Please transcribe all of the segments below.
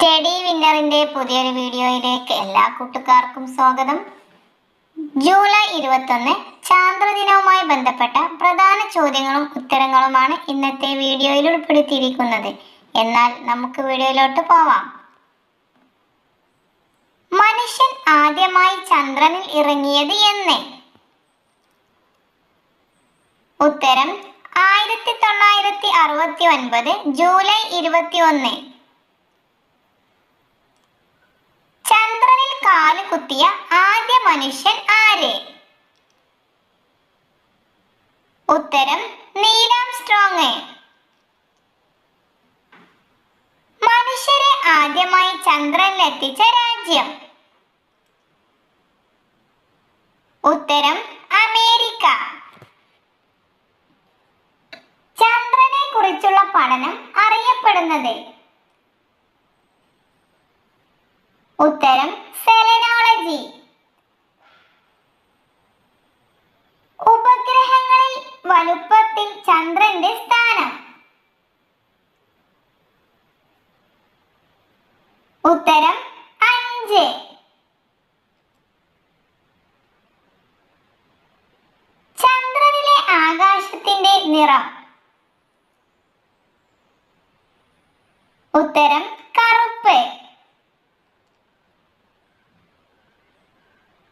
Study വിന്നറിന്റെ പുതിയൊരു വീഡിയോയിലേക്ക് എല്ലാ കൂട്ടുകാർക്കും സ്വാഗതം. ജൂലൈ ഇരുപത്തൊന്ന് ചാന്ദ്രദിനവുമായി ബന്ധപ്പെട്ട പ്രധാന ചോദ്യങ്ങളും ഉത്തരങ്ങളുമാണ് ഇന്നത്തെ വീഡിയോയിൽ ഉൾപ്പെടുത്തിയിരിക്കുന്നത്. എന്നാൽ നമുക്ക് വീഡിയോയിലോട്ട് പോവാം. മനുഷ്യൻ ആദ്യമായി ചന്ദ്രനിൽ ഇറങ്ങിയത് എന്ന്. ഉത്തരം ആയിരത്തി തൊള്ളായിരത്തി അറുപത്തി ഒൻപത് ജൂലൈ ഇരുപത്തി ഒന്ന് ചന്ദ്രനിൽ കാൽ കുത്തിയ ആദ്യ മനുഷ്യൻ ആര്? ഉത്തരം നീലാം സ്ട്രോങ്. മനുഷ്യരെ ആദ്യമായി ചന്ദ്രനിൽ എത്തിച്ച രാജ്യം. ഉത്തരം അമേരിക്ക. ചന്ദ്രനെ കുറിച്ചുള്ള പഠനം അറിയപ്പെടുന്നത്. ഉത്തരം വലുപ്പത്തിൽ ചന്ദ്രന്റെ സ്ഥാനം. ഉത്തരം അഞ്ച്. ചന്ദ്രനിലെ ആകാശത്തിന്റെ നിറം. ഉത്തരം കറുപ്പ്.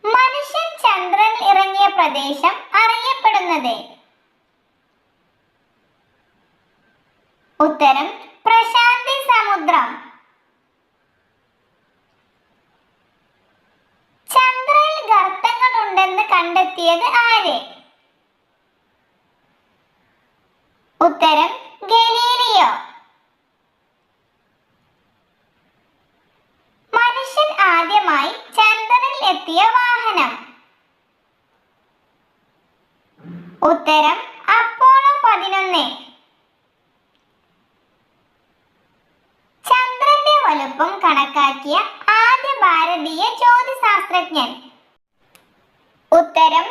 മനുഷ്യൻ ചന്ദ്രനിൽ ഇറങ്ങിയ പ്രദേശം അറിയപ്പെടുന്നത് ഉത്തരം പ്രശാന്തി സമുദ്രം ചന്ദ്രനിൽ ഗർത്തങ്ങൾ ഉണ്ടെന്ന് കണ്ടെത്തിയത് ആര് ഉത്തരം ഗലീലിയോ മനുഷ്യൻ ആദ്യമായി ചന്ദ്രനിൽ എത്തിയ വാഹനം ഉത്തരം അപ്പോളോ പതിനൊന്ന് ചന്ദ്രന്റെ വലുപ്പം കണക്കാക്കിയ ആദ്യ ഭാരതീയ ജ്യോതിശാസ്ത്രജ്ഞൻ ഉത്തരം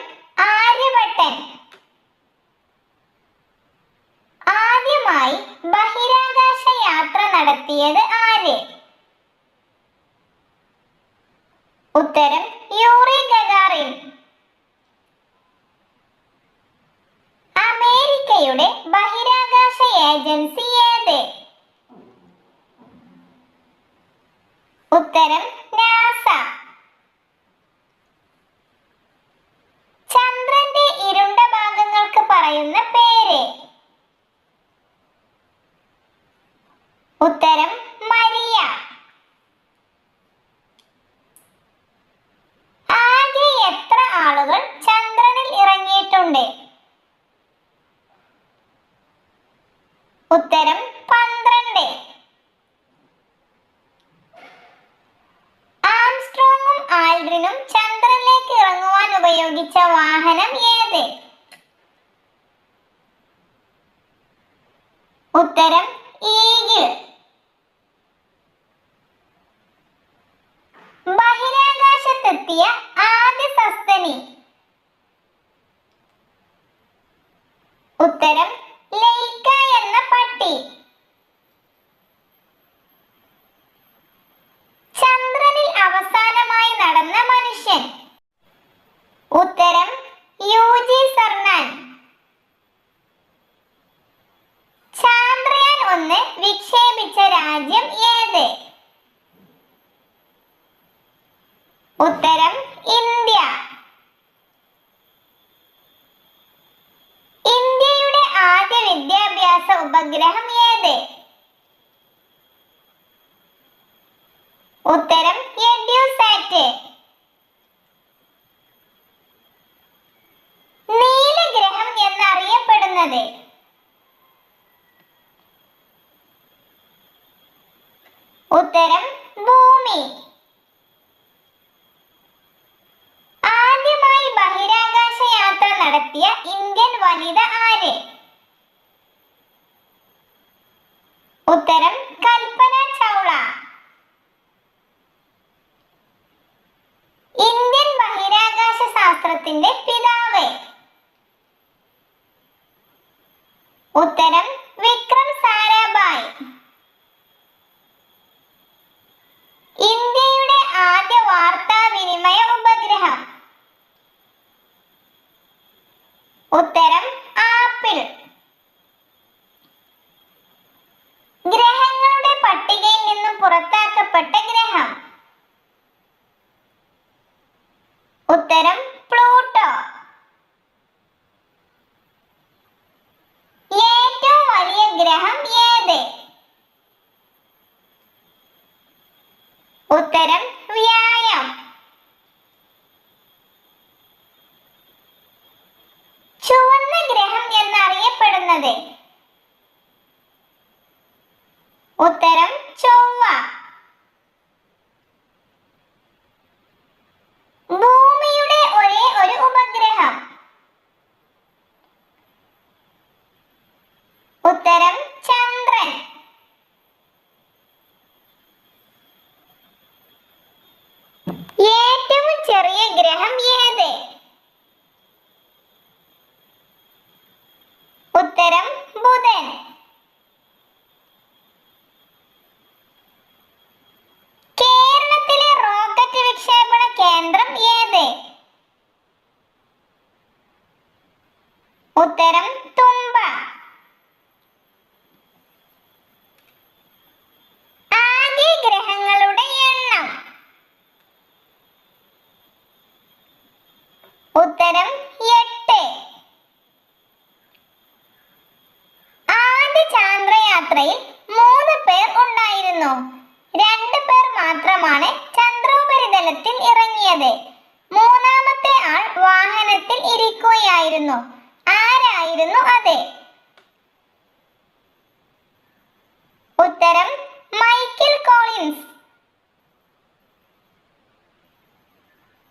ആര്യഭട്ടൻ. ആദ്യമായി ബഹിരാകാശ യാത്ര നടത്തിയത് ആര്? ഉത്തരം യൂറി ഗഗാറിൻ. അമേരിക്കയുടെ ബഹിരാകാശ ഏജൻസി ഏത് ഉത്തരം നാസ ചന്ദ്രന്റെ ഇരുണ്ട ഭാഗങ്ങൾക്ക് പറയുന്ന പേര് ഉത്തരം മരിയ ആകെ എത്ര ആളുകൾ ചന്ദ്രനിൽ ഇറങ്ങിയിട്ടുണ്ട് ഉത്തരം പന്ത്രണ്ട്. ആംസ്ട്രോങ്ങും ആൽഡ്രിനും ചന്ദ്രനിലേക്ക് ഇറങ്ങുവാൻ ഉപയോഗിച്ച വാഹനം ഏത്? ഉത്തരം ഈഗിൾ ബഹിരാകാശത്തെത്തിയ ആദ്യ സസ്തനി ഉത്തരം ലൈക്ക എന്ന പട്ടി ചന്ദ്രനിൽ അവസാനമായി നടന്ന മനുഷ്യൻ ഉത്തരം യൂജി സർനാൻ ചാന്ദ്രയാൻ ഒന്ന് വിക്ഷേപിച്ച രാജ്യം ഏത് ഉത്തരം ഇന്ത്യ. ഇന്ത്യയുടെ ആദ്യ വിദ്യാഭ്യാസ ഉപഗ്രഹം ഏത്? ഉത്തരം എഡ്യൂസാറ്റ്. നീലഗ്രഹം എന്നറിയപ്പെടുന്നത് ഉത്തരം ഭൂമി ആദ്യമായി ബഹിരാകാശ യാത്ര നടത്തിയ ഇന്ത്യൻ വനിത ആര്? ഉത്തരം കൽപ്പന ചൗള. ഇന്ത്യൻ ബഹിരാകാശ ശാസ്ത്രത്തിന്റെ പിതാവ്. ഉത്തരം ഉത്തരം വ്യായം ചുവന്ന ഗ്രഹം എന്നറിയപ്പെടുന്നത് ഉത്തരം ചൊവ്വ ഭൂമിയുടെ ഒരേ ഒരു ഉപഗ്രഹം ഉത്തരം ചന്ദ്രൻ ഏറ്റവും ചെറിയ ഗ്രഹം ഏത്? ഉത്തരം ബുധൻ. കേരളത്തിലെ റോക്കറ്റ് വിക്ഷേപണ കേന്ദ്രം ഏത്? ഉത്തരം ചാന്ദ്രയാത്രയിൽ മൂന്ന് പേർ ഉണ്ടായിരുന്നു. രണ്ട് പേർ മാത്രമാണ് ചന്ദ്രോപരിതലത്തിൽ ഇറങ്ങിയത്. മൂന്നാമത്തെ ആൾ വാഹനത്തിൽ ഇരിക്കുകയായിരുന്നു. ആരായിരുന്നു അത്? ഉത്തരം മൈക്കിൾ കോളിൻസ്.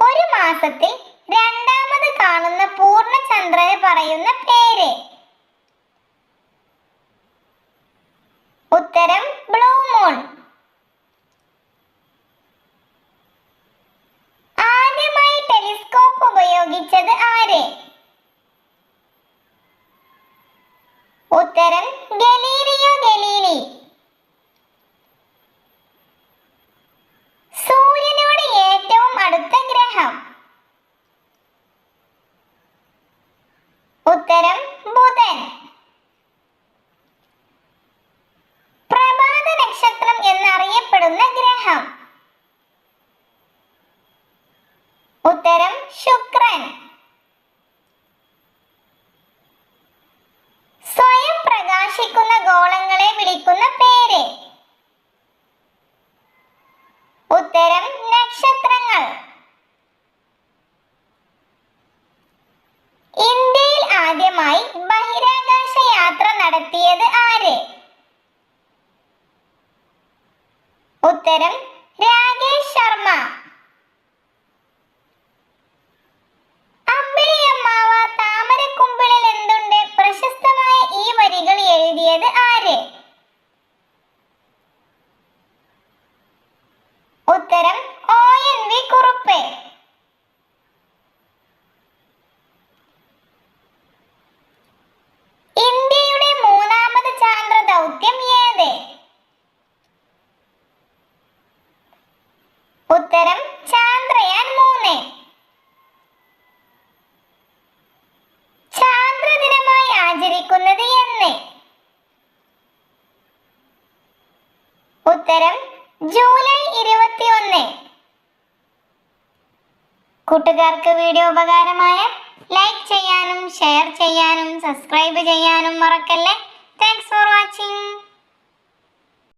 ഒരു മാസത്തിൽ രണ്ടാമത് കാണുന്ന പൂർണചന്ദ്രന് പറയുന്ന പേര്. ഉത്തരം ബ്ലൂ മൂൺ ആദ്യമായി ടെലിസ്കോപ്പ് ഉപയോഗിച്ചത് ആര് ഉത്തരം ഗലീലിയോ ഗലീലി സൂര്യനോട് ഏറ്റവും അടുത്ത ഗ്രഹം ഉത്തരം ബുധൻ പ്രഭാത നക്ഷത്രം എന്നറിയപ്പെടുന്ന ഗ്രഹം ഉത്തരം ശുക്രൻ. സ്വയം പ്രകാശിക്കുന്ന ഗോളങ്ങളെ വിളിക്കുന്ന പേര്. ഉത്തരം നക്ഷത്രങ്ങൾ. ഇന്ത്യയിൽ ആദ്യമായി ബഹിരാകാശ യാത്ര നടത്തിയത് ആര്? ഉത്തരം രാകേഷ് ശർമ്മ. ഉത്തരം ജൂലൈ ഇരുപത്തിയൊന്ന്. കൂട്ടുകാർക്ക് വീഡിയോ ഉപകാരമായ ലൈക്ക് ചെയ്യാനും ഷെയർ ചെയ്യാനും സബ്സ്ക്രൈബ് ചെയ്യാനും മറക്കല്ലേ. Thanks for watching